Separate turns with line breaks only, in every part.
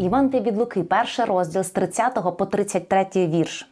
Іван від Луки, перший розділ з 30 по 33 вірш.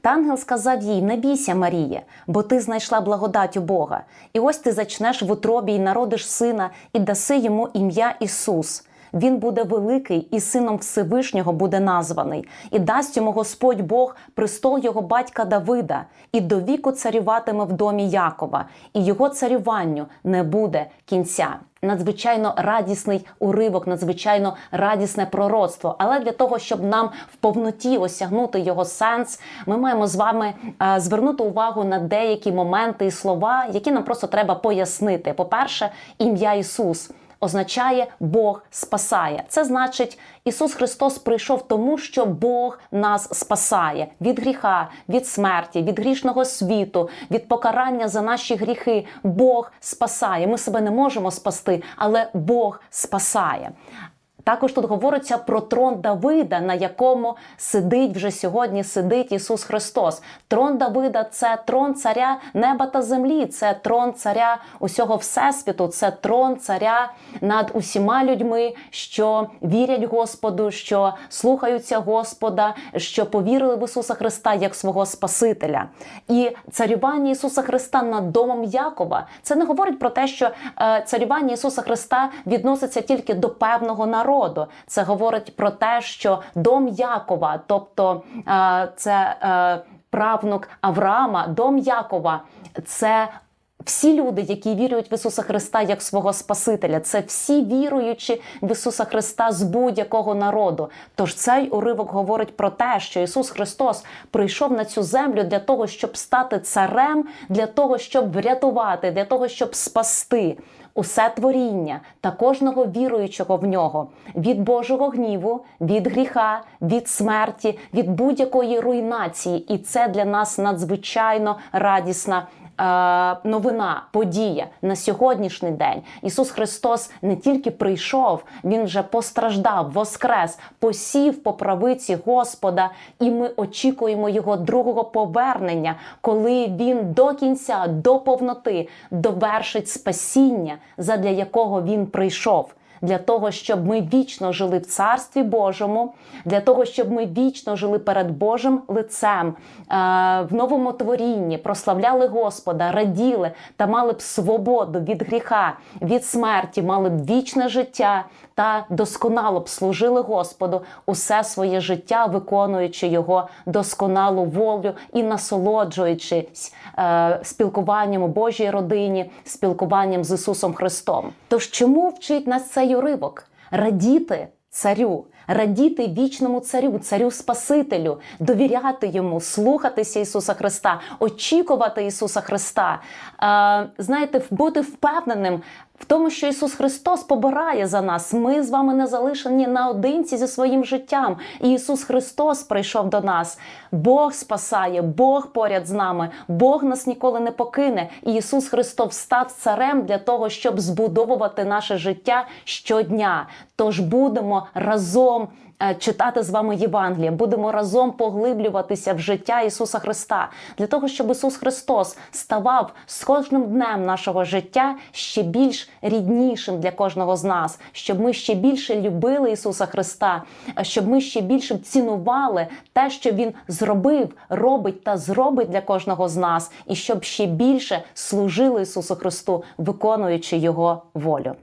Та ангел сказав їй: Не бійся, Марія, бо ти знайшла благодать у Бога. І ось ти зачнеш в утробі і народиш сина, і даси йому ім'я Ісус. Він буде великий і сином Всевишнього буде названий, і дасть йому Господь Бог престол його батька Давида, і до віку царюватиме в домі Якова, і його царюванню не буде кінця. Надзвичайно радісний уривок, надзвичайно радісне пророцтво. Але для того, щоб нам в повноті осягнути його сенс, ми маємо з вами е, звернути увагу на деякі моменти і слова, які нам просто треба пояснити. По-перше, ім'я Ісус означає Бог спасає. Це значить, Ісус Христос прийшов тому, що Бог нас спасає від гріха, від смерті, від грішного світу, від покарання за наші гріхи. Бог спасає. Ми себе не можемо спасти, але Бог спасає. Також тут говориться про трон Давида, на якому сидить вже сьогодні сидить Ісус Христос. Трон Давида це трон царя неба та землі, це трон царя усього всесвіту, це трон царя над усіма людьми, що вірять Господу, що слухаються Господа, що повірили в Ісуса Христа як свого Спасителя. І царювання Ісуса Христа над домом Якова це не говорить про те, що е, царювання Ісуса Христа відноситься тільки до певного народу народу. Це говорить про те, що дом Якова, тобто е, це е, правнук Авраама, дом Якова, це. Всі люди, які вірують в Ісуса Христа як свого Спасителя, це всі віруючі в Ісуса Христа з будь-якого народу. Тож цей уривок говорить про те, що Ісус Христос прийшов на цю землю для того, щоб стати царем, для того, щоб врятувати, для того, щоб спасти усе творіння та кожного віруючого в нього від Божого гніву, від гріха, від смерті, від будь-якої руйнації. І це для нас надзвичайно радісна. Новина, подія на сьогоднішній день. Ісус Христос не тільки прийшов, Він вже постраждав, воскрес, посів по правиці Господа, і ми очікуємо Його другого повернення, коли Він до кінця, до повноти довершить спасіння, задля якого Він прийшов для того, щоб ми вічно жили в Царстві Божому, для того, щоб ми вічно жили перед Божим лицем е, в новому творінні, прославляли Господа, раділи та мали б свободу від гріха, від смерті, мали б вічне життя та досконало б служили Господу усе своє життя, виконуючи його досконалу волю і насолоджуючись е, спілкуванням у Божій родині, спілкуванням з Ісусом Христом. Тож чому вчить нас цей уривок? Радіти царю, радіти вічному царю, царю Спасителю, довіряти йому, слухатися Ісуса Христа, очікувати Ісуса Христа, е, знаєте, бути впевненим. В тому, що Ісус Христос побирає за нас, ми з вами не залишені наодинці зі своїм життям. І Ісус Христос прийшов до нас. Бог спасає, Бог поряд з нами, Бог нас ніколи не покине. І Ісус Христос став царем для того, щоб збудовувати наше життя щодня. Тож будемо разом. Е, читати з вами Євангеліє, будемо разом поглиблюватися в життя Ісуса Христа для того, щоб Ісус Христос ставав з кожним днем нашого життя ще більш ріднішим для кожного з нас, щоб ми ще більше любили Ісуса Христа, е, щоб ми ще більше цінували те, що Він зробив, робить та зробить для кожного з нас, і щоб ще більше служили Ісусу Христу, виконуючи Його волю.